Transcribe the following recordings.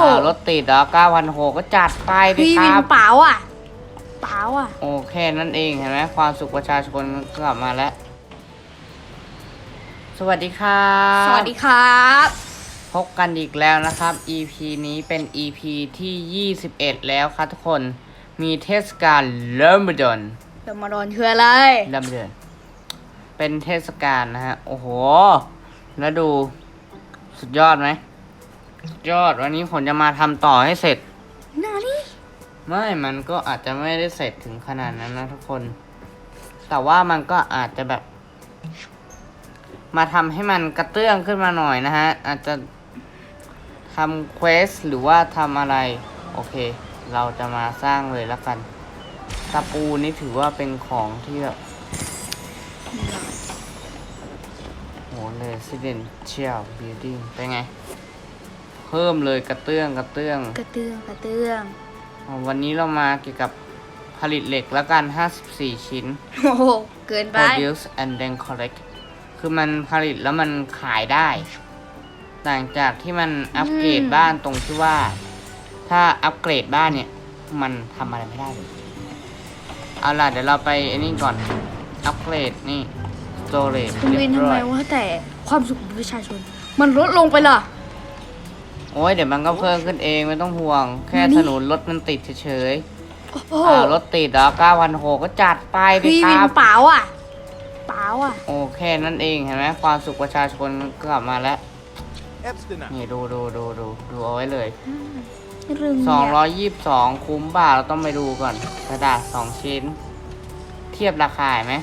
อ่ารถติดเหรอเก้าพันหกก็จัดไปดิพี่ควิรันบ เปล่าอะเปล่าอะ โอเคนั่นเองเห็นไหมความสุขประชาชนกลับมาแล้ว สวัสดีครับสวัสดีครับ พบกันอีกแล้วนะครับ EP นี้เป็น EP ที่ 21 แล้วครับทุกคนมีเทศกาลเริ่มเดิน เดี๋ยวมาโดนคืออะไรเริ่มเดินเป็นเทศกาลนะฮะ โอ้โห แล้วดูสุดยอดไหมสุด ยอดวันนี้ผมจะมาทำต่อให้เสร็จนานี่ไม่ มันก็อาจจะไม่ได้เสร็จถึงขนาดนั้นนะทุกคน แต่ว่ามันก็อาจจะแบบ มาทำให้มันกระเตื้องขึ้นมาหน่อยนะฮะ อาจจะทำเควสหรือว่าทำอะไร โอเค เราจะมาสร้างเลยแล้วกัน ตะปูนี่ถือว่าเป็นของที่แบบโห residential building เป็นไง เพิ่มเลยกระเตื้องกระเตื้อง กระเตื้องกระเตื้องอ๋อวันนี้เรามาเกี่ยวกับผลิตเหล็กแล้วกัน 54 ชิ้น โอ้โห เกินไป produce and then collect คือมันผลิตแล้วมันขายได้ ต่างจากที่มันอัปเกรดอืมบ้านตรงที่ว่า ถ้าอัปเกรดบ้านเนี่ย มันทำอะไรไม่ได้เลย เอาล่ะ เดี๋ยวเราไปไอ้นี่ก่อน อัปเกรดนี่ storage คุณวินเรียทำบไมร้อยว่าแต่ความสุขของประชาชน มันลดลงไปล่ะ โอ้ยเดี๋ยวมันก็เพิ่มขึ้นเองไม่ต้องห่วง แค่มานี่ถนนรถมันติดเฉยโอ้โหๆอ่ารถติดเหรอ9,600ก็จัดไปดิพี่ควินรับเปล่าอะเปล่าอะ โอเคนั่นเองเห็นไหมความสุขประชาชนกลับมาแล้ว Epstein. นี่ดูดูดูดูดูเอาไว้เลยเรื่องสองเนี่ยร้อยยี่สิบสองคุ้มป่ะเราต้องไปดูก่อน กระดาษสองชิ้น เทียบราคาไหม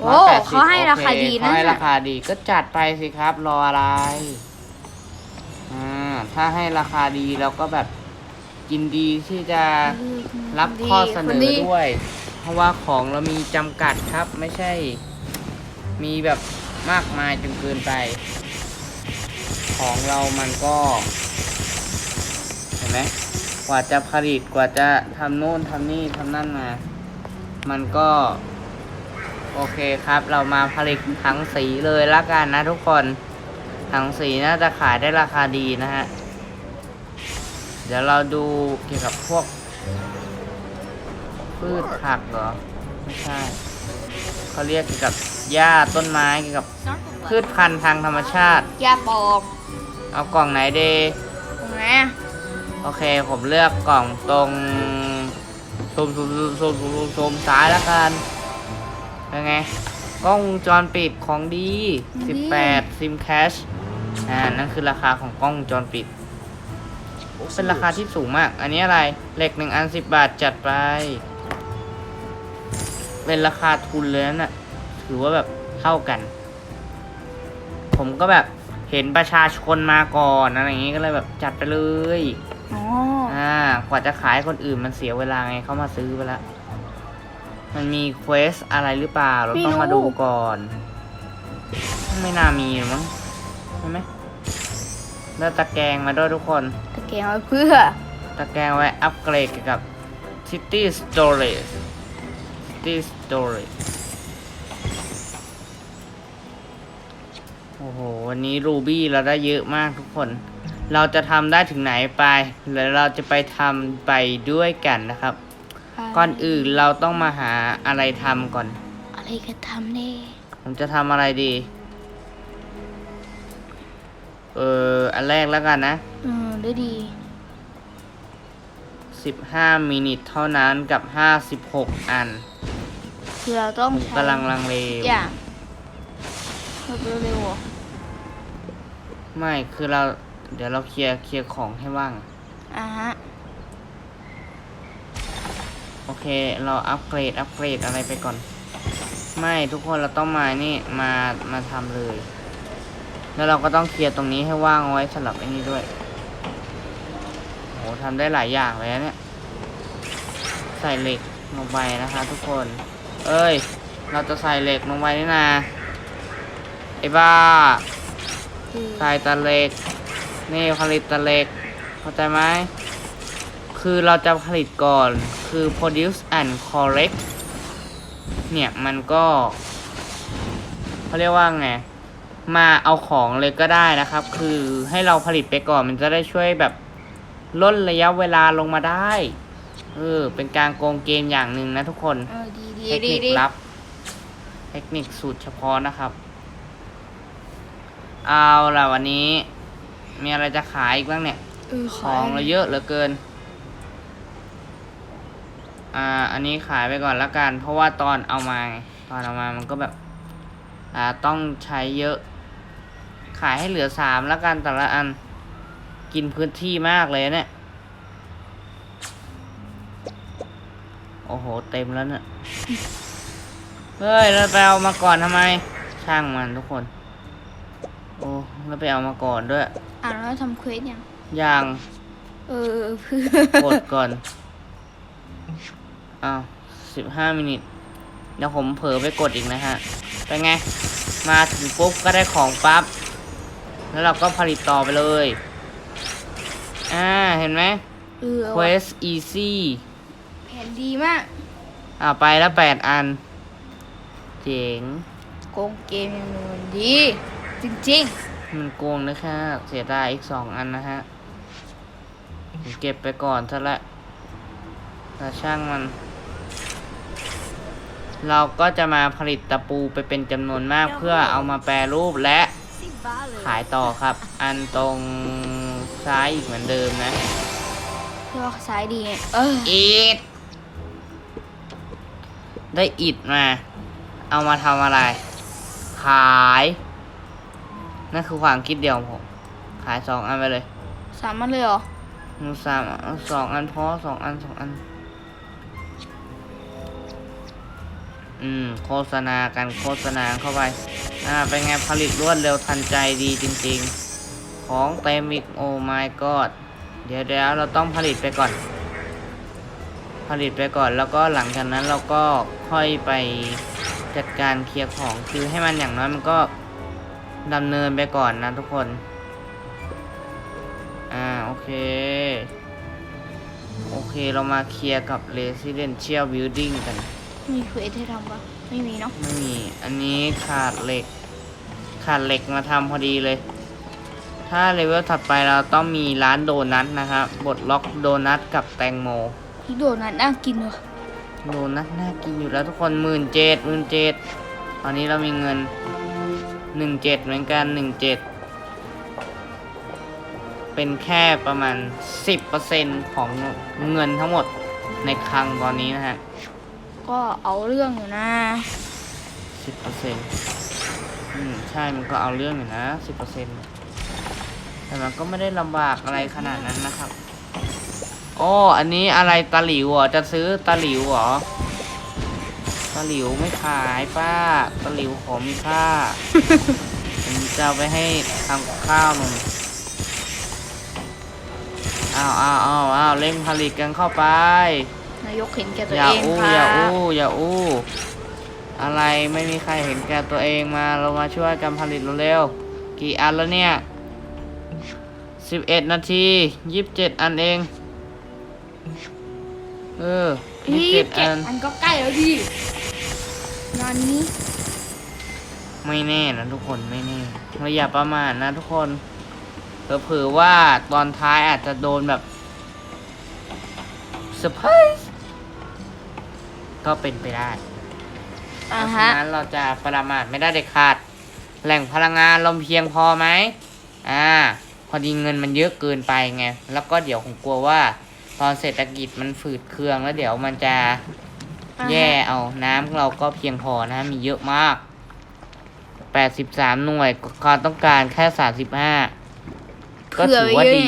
โอ้เขาให้ราคาดีนะเขาให้ราคาดีก็จัดไปสิครับรออะไรอ่า ถ้าให้ราคาดีเราก็แบบยินดีที่จะรับข้อเสนคนอดีด้วย เพราะว่าของเรามีจำกัดครับไม่ใช่ มีแบบมากมายจนเกินไป ของเรามันก็ เห็นไหมกว่าจะผลิตกว่าจะทำโน่นทำนี่ทำนั่นมา มันก็ โอเคครับ เรามาผลิตถังสีเลยละกันนะทุกคน ถังสีน่าจะขายได้ราคาดีนะฮะ เดี๋ยวเราดูเกี่ยวกับพวก พืชผักเหรอ ไม่ใช่เขาเรียกเกี่ยวกับหญ้าต้นไม้เกี่ยวกับพืชพันธุ์ทางธรรมชาติ ยาปลอมเอากล่องไหนดีตรงไหนโอเคผมเลือกกล่องตรงซูมซูมซูมซูมซูมซูมซูมซ้ายแล้วกันเป็นไง กล้องวงจรปิดของดี 18 ซิมแคช อ่านั่นคือราคาของกล้องวงจรปิด เป็นราคาที่สูงมาก อันนี้อะไร เหล็กหนึ่งอันสิบบาทจัดไป เป็นราคาทุนเลยนะ่ะถือว่าแบบเท่ากัน ผมก็แบบเห็นประชาชนมาก่อนอะไรอย่างงี้ก็เลยแบบจัดไปเลยอ๋ออ่ากว่าจะขายคนอื่นมันเสียเวลาไงเขามาซื้อไปแล้ว มันมีเควสอะไรหรือเปล่า เราต้องมาดูก่อน ไม่น่ามีหรอกมั้งใช่ไหมแล้วตะแกรงมาด้วยทุกคน ตะเกียงไว้เพื่อ ตะแกรงไว้อัปเกรดเกี่ยวกับ City Storage City Storage โอ้โห วันนี้รูบี้เราได้เยอะมากทุกคน เราจะทำได้ถึงไหนไป แล้วเราจะไปทำไปด้วยกันนะครับ ก่อนอื่นเราต้องมาหาอะไรทำก่อน อะไรก็ทำเนี่ยผมจะทำอะไรดี เอออันแรกแล้วกันนะอืมได้ดี 15 มินิทเท่านั้นกับ 56 อันคือเราต้องผมใช้กำลังลังเลอย่างเร็วๆอะไม่คือเรา เดี๋ยวเราเคลียร์เคลียร์ของให้ว่าง อ่าฮะโอเค เราอัปเกรด อัปเกรดอะไรไปก่อน ไม่ทุกคนเราต้องมานี่ มา มาทำเลย แล้วเราก็ต้องเคลียร์ตรงนี้ให้ว่างเอาไว้สำหรับไอ้นี่ด้วยโหทำได้หลายอย่างเลยนะเนี่ย ใส่เหล็กลงไปนะคะทุกคน เอ้ย เราจะใส่เหล็กลงไปนี่นาไอ้บ้าใส่ตะเหล็ก นี่ผลิตตะเหล็ก เข้าใจไหม คือเราจะผลิตก่อน คือ produce and collect เนี่ย มันก็เขาเรียกว่าไง มาเอาของเลยก็ได้นะครับ คือให้เราผลิตไปก่อนมันจะได้ช่วยแบบลดระยะเวลาลงมาได้เออเป็นการโกงเกมอย่างหนึ่งนะทุกคน เออดีดีเทคดีนิคดีลับ เทคนิคสูตรเฉพาะนะครับ เอาล่ะวันนี้ มีอะไรจะขายอีกบ้างเนี่ย เออของเราเยอะเหลือเกิน อ่า อันนี้ขายไปก่อนละกัน เพราะว่าตอนเอามาไงตอนเอามามันก็แบบ อ่า ต้องใช้เยอะ ขายให้เหลือสามละกันแต่ละอัน กินพื้นที่มากเลยเนี่ย โอ้โห เต็มแล้วเนี่ย เฮ้ยแล้วไปเอามาก่อนทำไม ช่างมันทุกคน โอ้แล้วไปเอามาก่อนด้วย อ่านแล้วทำเควสยังอย่างเออเพื่อกดก่อน อ้าวสิบห้ามินิทเดี๋ยวผมเผลอไปกดอีกนะฮะ เป็นไง มาถึงปุ๊บก็ได้ของปั๊บ แล้วเราก็ผลิตต่อไปเลย อ่า เห็นไหม เออว่ะ Quest Easy แผนดีมาก อ่าไปแล้วแปดอัน เจ๋ง โกงเกมยังนนดี จริงมันโกงนะคะเสียดายอีกสองอันนะฮะผมเก็บไปก่อนซะละแต่ช่างมัน เราก็จะมาผลิตตะปูไปเป็นจำนวนมากเพื่อเอามาแปรรูปและ ขายต่อครับ อันตรงซ้ายอีกเหมือนเดิมนะๆเพื่อว่าสายดีไงเอออิดได้อิดมา เอามาทำอะไร ขาย นั่นคือความคิดเดียวของผม ขายสองอันไปเลย สามารถเลยเหรอมูสามเอาสองอันพอสองอันสองอัน อืม โฆษณากันโฆษณาเข้าไป อ่า เป็นไงผลิตรวดเร็วทันใจดีจริง ๆ ของเต็มอีกโอ้ my god เดี๋ยวเดี๋ยวเราต้องผลิตไปก่อน ผลิตไปก่อนแล้วก็หลังจากนั้นเราก็ค่อยไปจัดการเคลียร์ของคือให้มันอย่างน้อยมันก็ดำเนินไปก่อนนะทุกคน อ่า โอเค โอเคเรามาเคลียร์กับ Residential Building กัน มีเควสให้ทำปะไม่มีเนาะไม่มีอันนี้ขาดเหล็ก ขาดเหล็กมาทำพอดีเลย ถ้าเลเวลถัดไปเราต้องมีร้านโดนัทนะครับบดล็อกโดนัทกับแตงโมพี่โดนัทน่ากินเหรอโดนัทน่ากินอยู่แล้วทุกคนหมื่นเจ็ดหมื่นเจ็ดตอนนี้เรามีเงินหนึ่งเจ็ดเหมือนกันหนึ่งเจ็ดเป็นแค่ประมาณสิบเปอร์เซ็นของเงินทั้งหมดในคลังตอนนี้นะฮะ ก็เอาเรื่องอยู่นะสิบเปอร์เซ็นอืมใช่มันก็เอาเรื่องอยู่นะสิบเปอร์เซ็นแต่มันก็ไม่ได้ลำบากอะไรขนาดนั้นนะครับโอ้อันนี้อะไรตะหลิวเหรอจะซื้อตะหลิวเหรอตะหลิวไม่ขายป้าตะหลิวของมีค่าผมจะเอาไปให้ทำกับข้าวหนุ่มอ้าวอ้าวอ้าวอ้าวเร่งผลิตกันเข้าไป นายกเห็นแก่ตัวอย่าเองอู้ค่ะอย่าอู้อย่าอู้อะไรไม่มีใครเห็นแก่ตัวเองมาเรามาช่วยกันผลิตเร็วๆกี่อันแล้วเนี่ยสิบเอ็ดนาทียี่สิบเจ็ดอันเองเออยี่พี่สิบเจ็ดเจ็อัดนอันก็ใกล้แล้วพี่งานนี้ไม่แน่นะทุกคนไม่แน่เราอย่าประมาทนะทุกคนเผื่อๆว่าตอนท้ายอาจจะโดนแบบเซอร์ไพรส์ ก็เป็นไปได้เพอ่าราะฉะฮะ นั้นเราจะประมาทไม่ได้เด็ดขาด แหล่งพลังงานเราเพียงพอไหมอ่า พอดีเงินมันเยอะเกินไปไง แล้วก็เดี๋ยวผมกลัวว่าตอนเศรษฐกิจมันฝืดเคืองแล้วเดี๋ยวมันจะอ่าฮะ แย่เอาน้ำเราก็เพียงพอนะมีเยอะมาก 83 หน่วยความต้องการแค่ 35 ก็ถือว่าดี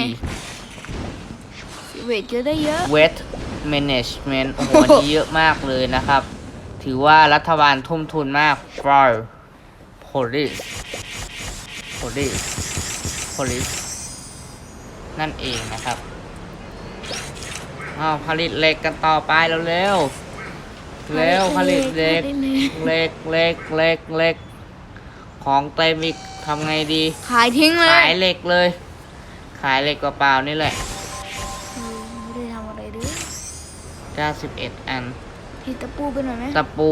เวทจะได้เยอะ Wet Management โอ้โหอันนี้เยอะมากเลยนะครับ ถือว่ารัฐบาลทุ่มทุนมาก for police police police นั่นเองนะครับอ้าวผลิตเหล็กกันต่อไปแล้วเร็วๆเร็วผลิตเหล็กเหล็กเหล็กเหล็กเหล็กของเต็มอีกทำไงดี ขายทิ้งเลย ขายเหล็กเลย ขายเหล็กเปล่าๆนี่แหละ 91อันพี่ตะปูไปหน่อยไหมตะปู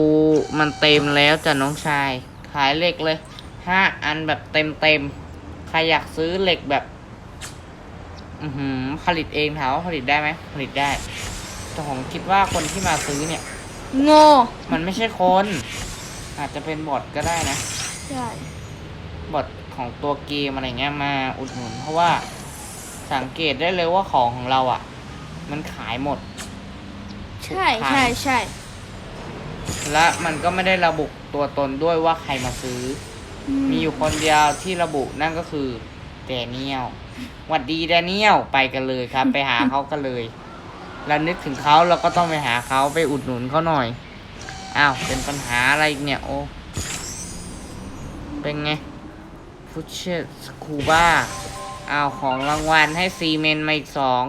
มันเต็มแล้วจ้ะน้องชาย ขายเหล็กเลยห้าอันแบบเต็มเต็มๆใครอยากซื้อเหล็กแบบ อือหือผลิตเองถามว่าผลิตได้ไหมผลิตได้ แต่ผมคิดว่าคนที่มาซื้อเนี่ย โง่ มันไม่ใช่คน อาจจะเป็นบอทก็ได้นะ ใช่ บอทของตัวเกมอะไรเงี้ยมาอุดหนุน เพราะว่าสังเกตได้เลยว่าของของเราอะ่ะ มันขายหมด ใช่ใช่ใช่ และมันก็ไม่ได้ระบุตัวตนด้วยว่าใครมาซื้อมีอยู่คนเดียวที่ระบุนั่นก็คือแดเนียลหวัดดีแดเนียลไปกันเลยครับ ไปหาเขากันเลย แล้วนึกถึงเขาเราก็ต้องไปหาเขาไปอุดหนุนเขาหน่อย อ้าวเป็นปัญหาอะไรอีกเนี่ย โอ้ เป็นไงฟุชเชสคูบ้าอ้าวของรางวัลให้ซีเมนต์มาอีกสอง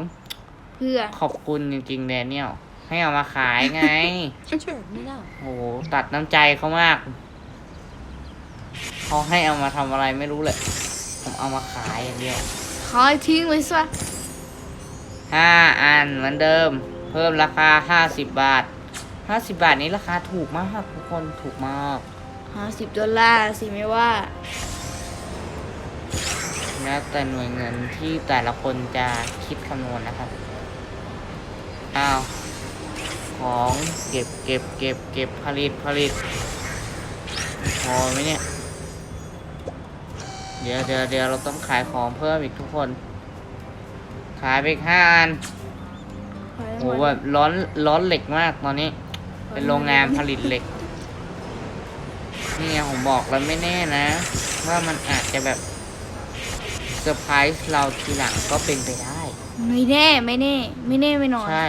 เพื่อขอบคุณจริงๆแดเนียล ให้เอามาขายไง Sure, me now. โอ้โหตัดน้ำใจเขามาก เขาให้เอามาทำอะไรไม่รู้เลย ผมเอามาขายอย่างเดียวขอทิ้งไว้ซะห้าอันเหมือนเดิม เพิ่มราคาห้าสิบบาทห้าสิบบาทนี้ราคาถูกมากทุกคนถูกมากห้าสิบดอลลาร์สิไม่ว่าแล้วแต่หน่วยเงินที่แต่ละคนจะคิดคำนวณนะครับ อ้าว ของเก็บเก็บเก็บเก็บผลิตผลิตพอไหมเนี่ย เดี๋ยวเดี๋ยวเดี๋ยวเราต้องขายของเพิ่มอีกทุกคน ขายไปห้าอันโหแบบร้อนร้อนเหล็กมากตอนนี้ เป็นโรงงานผลิตเหล็ก นี่ไงผมบอกแล้วไม่แน่นะ ว่ามันอาจจะแบบเซอร์ไพรส์เราทีหลังก็เป็นไปได้ ไม่แน่ไม่แน่ ไม่แน่ไม่นอน ใช่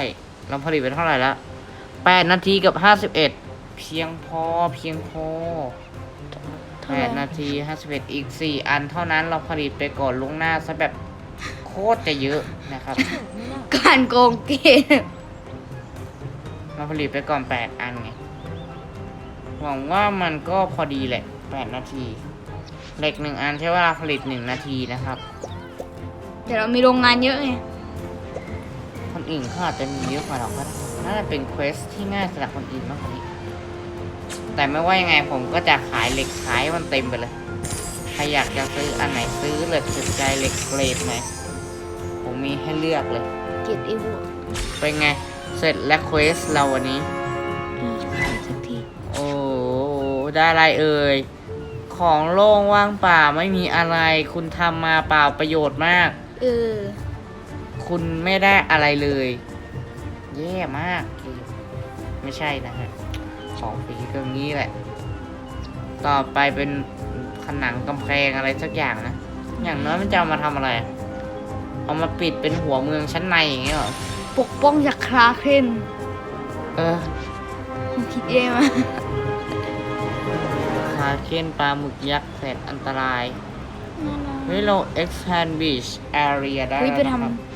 เราผลิตไปเท่าไหร่แล้ว 8 นาทีกับ 51 เพียงพอเพียงพอ 8 นาที 51 อีก 4 อันเท่านั้นเราผลิตไปก่อนลวงหน้าซะแบบโคตรจะเยอะนะครับ การโกงเกมเราผลิตไปก่อน 8 อันไง หวังว่ามันก็พอดีแหละ 8 นาทีเหล็กหนึ่งอันใช่ว่าผลิตหนึ่งนาทีนะครับ เดี๋ยวเรามีโรงงานเยอะไง คนอื่นเขาอาจจะมีเยอะกว่าเราก็ได้ น่าจะเป็นเควสที่ง่ายสำหรับคนอื่นมากกว่านี้ แต่ไม่ว่ายังไงผมก็จะขายเหล็กขายให้มันเต็มไปเลย ใครอยากจะซื้ออันไหนซื้อเลยสุดใจเหล็กเกรดไหน ผมมีให้เลือกเลย เก็บไอ้หัวเป็นไง เสร็จแล้วเควสเราวันนี้เออขายสักทีโอ้โหได้อะไรเอ่ย ของโล่งว่างเปล่าไม่มีอะไร คุณทำมาเปล่าประโยชน์มาก เออ คุณไม่ได้อะไรเลย แย่มาก ไม่ใช่นะฮะ ของฟรีก็อย่างนี้แหละ ต่อไปเป็นผนังกำแพงอะไรสักอย่างนะ อย่างน้อยมันจะเอามาทำอะไร เอามาปิดเป็นหัวเมืองชั้นในอย่างเงี้ยเหรอ ปกป้องจากคราเคนเออผมคิดเองมาคาเคนปลาหมึกยักษ์แสนอันตราย เฮ้ยเรา expand beach area ได้เฮ้ยแล้วไปทนะครับำก่อนดีกว่า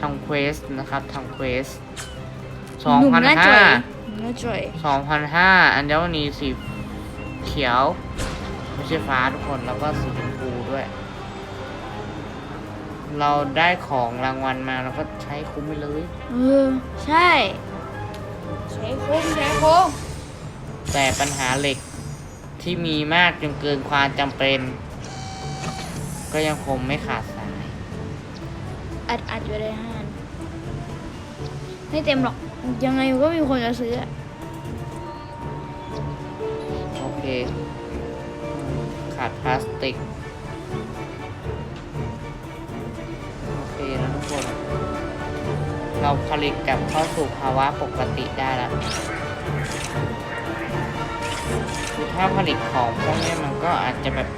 ทำเควสนะครับทำเควสสองหนุ่มพันหน้าจ่ห้าอยหนุ่มหน้าจ่อยสองพันห้าอัญมณีสีเขียว ไม่ใช่ฟ้าทุกคนแล้วก็สีชมพูด้วย เราได้ของรางวัลมาเราก็ใช้คุ้มไปเลยเออใช่ ใช้โค้งใช้โค้งแต่ปัญหาเหล็กที่มีมากจนเกินความจำเป็น ก็ยังคงไม่ขาดสาย อัดอัดอยู่ได้ห้าอันไม่เต็มหรอก ยังไงก็มีคนจะซื้ออะโอเค ขาดพลาสติก โอเคนะทุกคน เราผลิตกลับเข้าสู่ภาวะปกติได้แล้วคือถ้าผลิตของพวกนี้มันก็อาจจะแบบ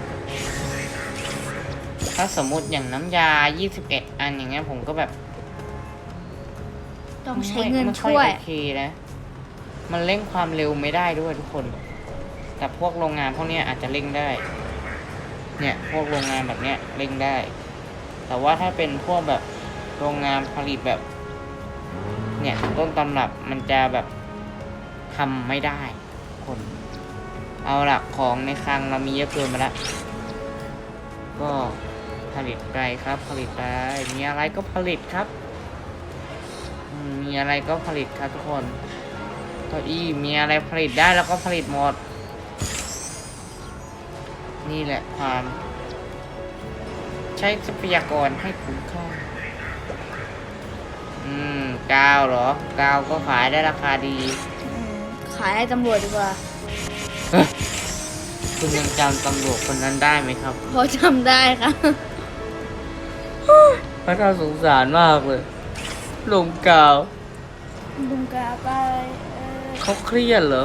ถ้าสมมุติอย่างน้ำยา 21 อันอย่างเงี้ยผมก็แบบต้องใช้เงินไม่ค่อช่วย โอเคนะ มันเร่งความเร็วไม่ได้ด้วยทุกคน แต่พวกโรงงานพวกเนี้ยอาจจะเร่งได้ เนี่ย พวกโรงงานแบบเนี้ยเร่งได้ แต่ว่าถ้าเป็นพวกแบบโรงงานผลิตแบบ เนี่ยต้นตำรับมันจะแบบทำไม่ได้คน เอาละของในคลังเรามีเยอะเกินไปแล้วก็ ผลิตไปครับ ผลิตไป มีอะไรก็ผลิตครับอืมมีอะไรก็ผลิตครับทุกคนเก้าอี้มีอะไรผลิตได้แล้วก็ผลิตหมดมนี่แหละความ ใช้ทรัพยากรให้คุ้มค่า อืมกาวเหรอกาวก็ขายได้ราคาดีอืมขายให้ตำรวจดีกว่า คุณยังจำตำรวจคนนั้นได้ไหมครับ พอจำได้ค่ะพ ระน่าสงสารมากเลยลงกาวลุงกาไปเออเขาเครียดเหรอ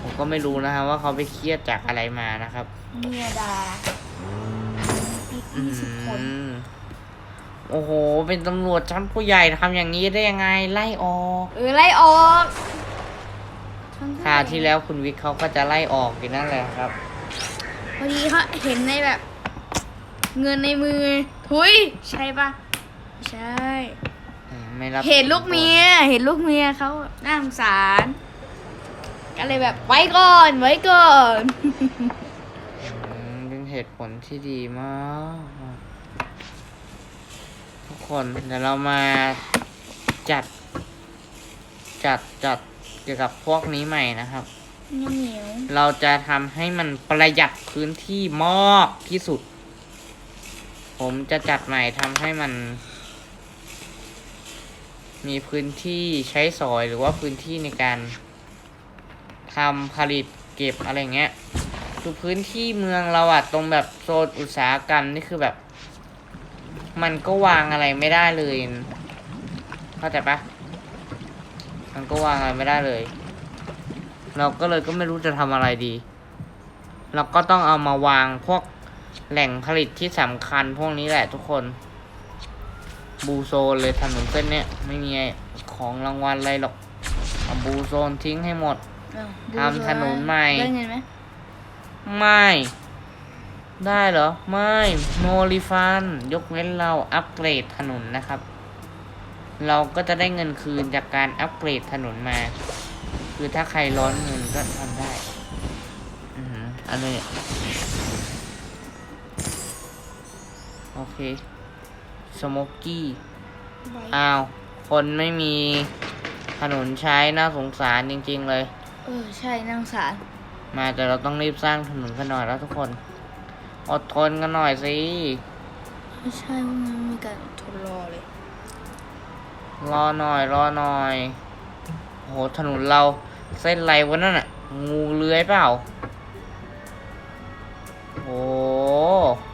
ผมก็ไม่รู้นะฮะว่าเขาไปเครียดจากอะไรมานะครับ เมียดาอีกอืยี่สิบคนมโอ้โห เป็นตำรวจชั้นผู้ใหญ่ทำอย่างนี้ได้ยังไง ไล่ออกเออไล่ออกทำคราวที่แล้วคุณวิกเขาก็จะไล่ออกอยู่นั่นแหละครับ พอดีเขาเห็นในแบบ เงินในมือ ทุยใช่ปะไม่ใช่อืมไม่รับเห็นลูกเมีย เห็นลูกเมียเขาน่าสงสาร ก็เลยแบบไว้ก่อนไว้ก่อน อืมเป็นเหตุผลที่ดีมาก ทุกคนเดี๋ยวเรามาจัด จัดจัดเกี่ยวกับพวกนี้ใหม่นะครับ เหนียวเราจะทำให้มันประหยัดพื้นที่มากที่สุด ผมจะจัดใหม่ทำให้มัน มีพื้นที่ใช้สอยหรือว่าพื้นที่ในการทำผลิตเก็บอะไรเงี้ยคือพื้นที่เมืองเราอะตรงแบบโซนอุตสาหกรรมนี่คือแบบ มันก็วางอะไรไม่ได้เลยเข้าใจปะมันก็วางอะไรไม่ได้เลย เราก็เลยก็ไม่รู้จะทำอะไรดี เราก็ต้องเอามาวางพวก แหล่งผลิตที่สำคัญพวกนี้แหละทุกคน บูโซนเลยถนนเส้นเนี้ยไม่มีของรางวัลอะไรหรอกเอาบูโซนทิ้งให้หมดๆอ้าวทำถนนใหม่ ได้เงินไหมไม่ ได้เหรอ ไม่โนริฟัน ยกเว้นเราอัปเกรดถนนนะครับ เราก็จะได้เงินคืนจากการอัปเกรดถนนมา คือถ้าใครร้อนเงินก็ทำได้ อือหืออันนี้ โอเคสโมกกี้อ้าว คนไม่มีถนนใช้น่าสงสารจริง ๆ เลย เออ ใช่น่าสงสาร มาแต่เราต้องรีบสร้างถนนกันหน่อยแล้วทุกคน อดทนกันหน่อยสิ ไม่ใช่พวกนั้นมีการทนรอเลย รอหน่อยรอหน่อย โหถนนเราเส้นไรวะนั่นอะงูเลื้อยเปล่าโหโอ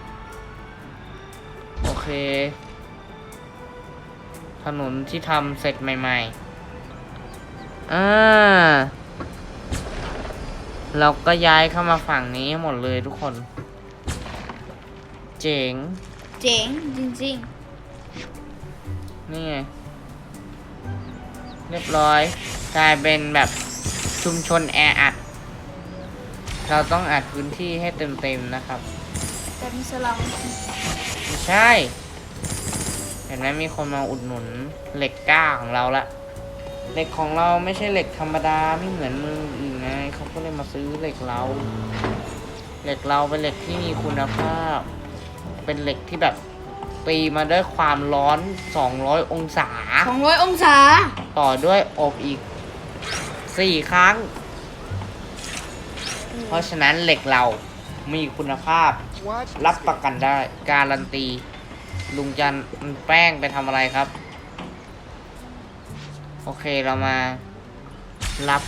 เค ถนนที่ทำเสร็จใหม่ ๆ อ่า เราก็ย้ายเข้ามาฝั่งนี้หมดเลยทุกคน เจ๋ง เจ๋งจริงนี่ไง เรียบร้อยกลายเป็นแบบชุมชนแออัด เราต้องอัดพื้นที่ให้เต็มๆนะครับ ๆแต่มีสลัมไม่ ใช่ เห็นไหมมีคนมาอุดหนุนเหล็กกล้าของเราละเหล็กของเราไม่ใช่เหล็กธรรมดาไม่เหมือนมืออื่นไงเขาก็เลยมาซื้อเหล็กเรา เหล็กเราเป็นเหล็กที่มีคุณภาพ เป็นเหล็กที่แบบตีมาด้วยความร้อน 200 องศาสองร้อยองศา ต่อด้วยอบอีก 4 ครั้ง เพราะฉะนั้นเหล็กเรามีคุณภาพ รับประกันได้ การันตี ลุงจันทร์แป้งไปทำอะไรครับ โอเคเรามา รับ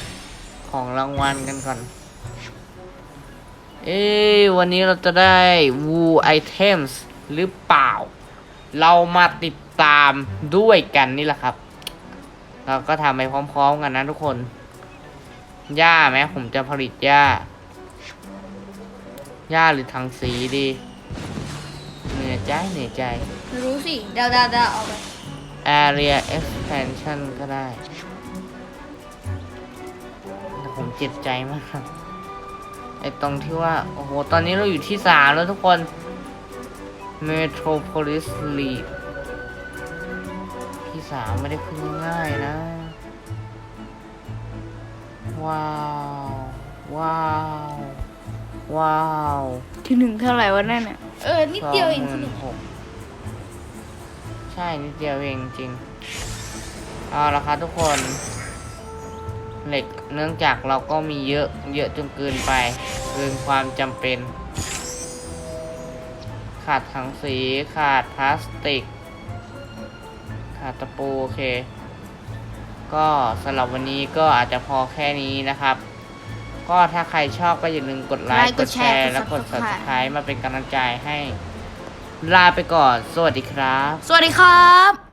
ของรางวัลกันก่อน เอ้วันนี้เราจะได้วูไอเทมส์หรือเปล่า เรามาติดตามด้วยกันนี่แหละครับ เราก็ทำไปพร้อมๆกันนะทุกคนหญ้าไหมผมจะผลิตหญ้า หญ้าหรือทางสีดีเหนื่อยใจเหนื่อยใจ ไม่รู้สิเดาเดาเดาเอาไป area expansion ก็ได้แต่ผมเจ็บใจมากครับไอตรงที่ว่า โอ้โห ตอนนี้เราอยู่ที่สามแล้วทุกคน metropolis lead ที่สามไม่ได้ขึ้นง่ายๆนะ ว้าว ว้าว ว้าวที่หนึ่งเท่าไหร่วะนั่นน่ะเออนิดเดียวเองที่หนึ่งใช่นิดเดียวเองจริง เอาละครับทุกคน เหล็กเนื่องจากเราก็มีเยอะเยอะจนเกินไป เกินความจำเป็น ขาดถังสีขาดพลาสติก ขาดตะปูโอเค ก็สำหรับวันนี้ก็อาจจะพอแค่นี้นะครับ ก็ถ้าใครชอบก็อย่าลืมกดไลไลค์ค์กกดดแชแชร์ร์กดและกด Subscribe subscribe มาเป็นกำลังใจให้ ลาไปก่อน สวัสดีครับ สวัสดีครับ